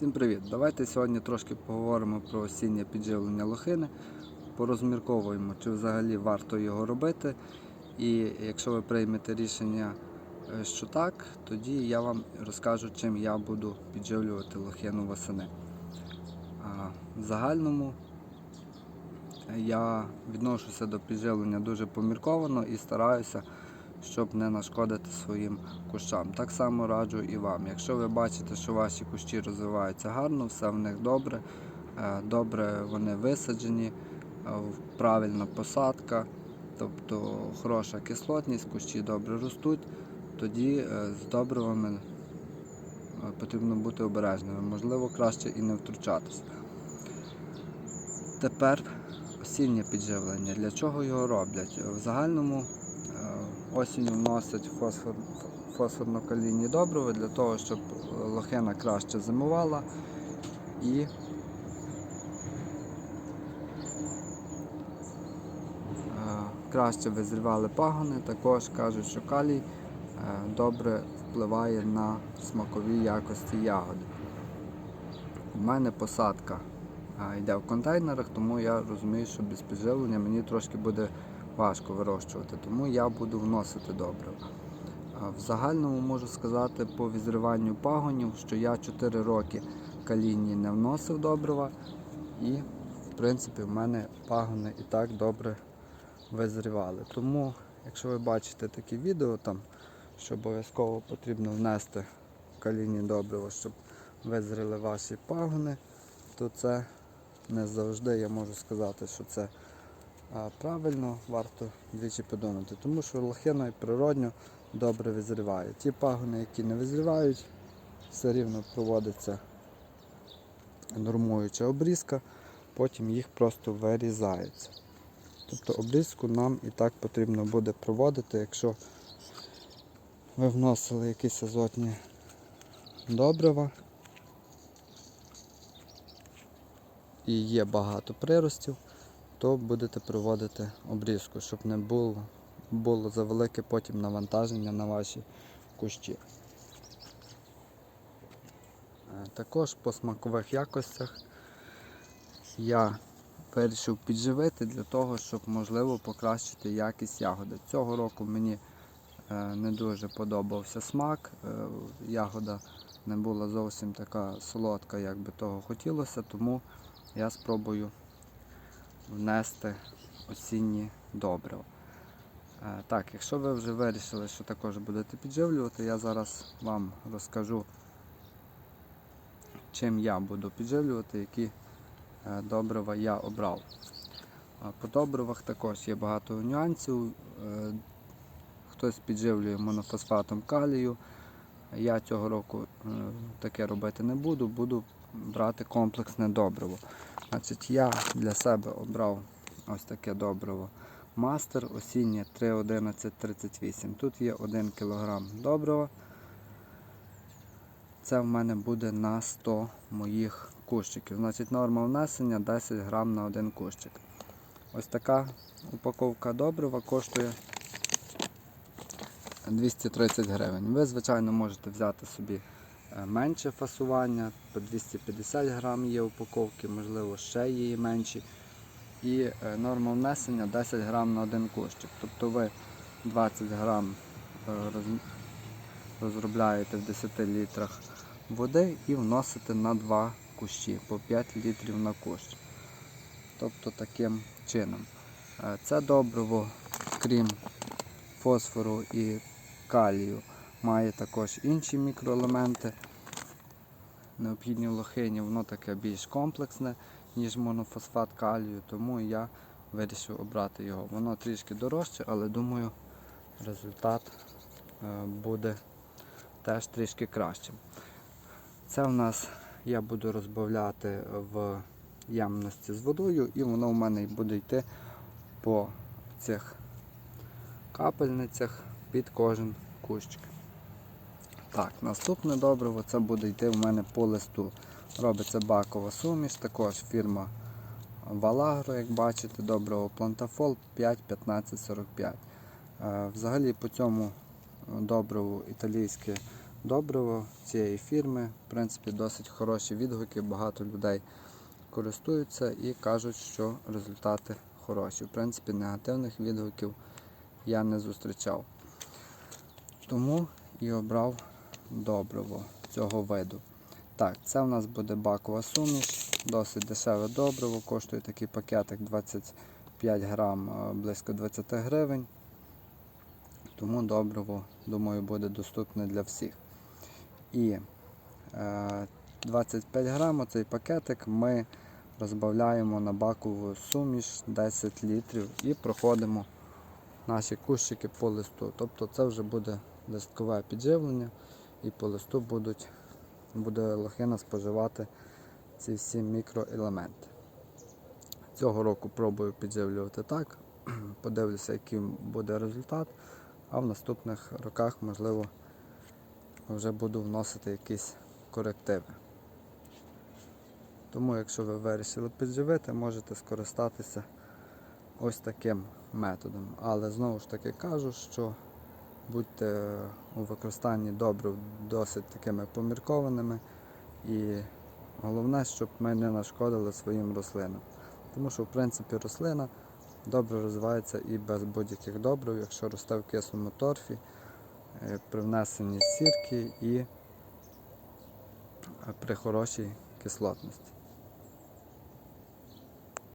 Всім привіт! Давайте сьогодні трошки поговоримо про осіннє підживлення лохини. Порозмірковуємо, чи взагалі варто його робити. І якщо ви приймете рішення, е, що так, тоді я вам розкажу, чим я буду підживлювати лохину восени. В загальному е, я відношуся до підживлення дуже помірковано і стараюся, щоб не нашкодити своїм кущам. Так само раджу і вам. Якщо ви бачите, що ваші кущі розвиваються гарно, все в них добре, е, добре вони висаджені, е, правильна посадка, тобто хороша кислотність, кущі добре ростуть, тоді е, з добривами потрібно бути обережними. Можливо, краще і не втручатися. Тепер осіннє підживлення. Для чого його роблять? В загальному осінню вносять фосфор, фосфорно-калійні добрива для того, щоб лохина краще зимувала і е, краще визрівали пагони. Також кажуть, що калій е, добре впливає на смакові якості ягоди. У мене посадка йде в контейнерах, тому я розумію, що без підживлення мені трошки буде важко вирощувати, тому я буду вносити добрива. В загальному можу сказати по відзриванню пагонів, що я 4 роки калійні не вносив добрива і в принципі в мене пагони і так добре визрівали. Тому, якщо ви бачите такі відео, там, що обов'язково потрібно внести калійні добрива, щоб визріли ваші пагони, то це не завжди я можу сказати, що це правильно, варто двічі подумати. Тому що лохина природньо добре визріває. Ті пагони, які не визрівають, все рівно проводиться нормуюча обрізка, потім їх просто вирізається. Тобто обрізку нам і так потрібно буде проводити, якщо ви вносили якісь азотні добрива і є багато приростів, то будете проводити обрізку, щоб не було, було завелике потім навантаження на ваші кущі. Е, Також по смакових якостях я вирішив підживити для того, щоб можливо покращити якість ягоди. Цього року мені е, не дуже подобався смак. е, Ягода не була зовсім така солодка, як би того хотілося, тому я спробую внести осінні добрива. Е, Так, якщо ви вже вирішили, що також будете підживлювати, я зараз вам розкажу, чим я буду підживлювати, які е, добрива я обрав. По добривах також є багато нюансів. Е, Хтось підживлює монофосфатом калію. Я цього року е, таке робити не буду, буду брати комплексне добриво. Значить, Я для себе обрав ось таке добриво. Мастер осіннє 31138. Тут є 1 кг добрива. Це в мене буде на 100 моїх кущиків. Значить, норма внесення 10 грам на один кущик. Ось така упаковка добрива коштує 230 гривень. Ви, звичайно, можете взяти собі менше фасування, по 250 грам є упаковки, можливо, ще є і менші. І е, норма внесення 10 грам на один кущик. Тобто ви 20 грам е, розробляєте в 10 літрах води і вносите на 2 кущі по 5 літрів на кущ. Тобто таким чином. Е, Це добриво, крім фосфору і калію, має також інші мікроелементи. Необхідні лохині, воно таке більш комплексне, ніж монофосфат калію, тому я вирішив обрати його. Воно трішки дорожче, але думаю, результат е, буде теж трішки кращим. Це в нас я буду розбавляти в ємності з водою і воно в мене буде йти по цих капельницях під кожен кущик. Так, наступне добриво це буде йти в мене по листу. Робиться бакова суміш, також фірма Валагро, як бачите, добриво Плантафол 5-15-45. Е, Взагалі по цьому добриву італійське добриво цієї фірми. В принципі, досить хороші відгуки, багато людей користуються і кажуть, що результати хороші. В принципі, негативних відгуків я не зустрічав. Тому і обрав добриво цього виду. Так, це в нас буде бакова суміш, досить дешеве добриво, коштує такий пакетик 25 грам е, близько 20 гривень. Тому добриво, думаю, буде доступне для всіх. І е, 25 грам цей пакетик ми розбавляємо на бакову суміш 10 літрів і проходимо наші кущики по листу. Тобто це вже буде листкове підживлення і по листу будуть, буде лохина споживати ці всі мікроелементи. Цього року пробую підживлювати так. Подивлюся, який буде результат, а в наступних роках, можливо, вже буду вносити якісь корективи. Тому, якщо ви вирішили підживити, можете скористатися ось таким методом. Але знову ж таки кажу, що будьте у використанні добрив досить такими поміркованими і головне, щоб ми не нашкодили своїм рослинам. Тому що, в принципі, рослина добре розвивається і без будь-яких добрив, якщо росте в кислому торфі, е, при внесенні сірки і при хорошій кислотності.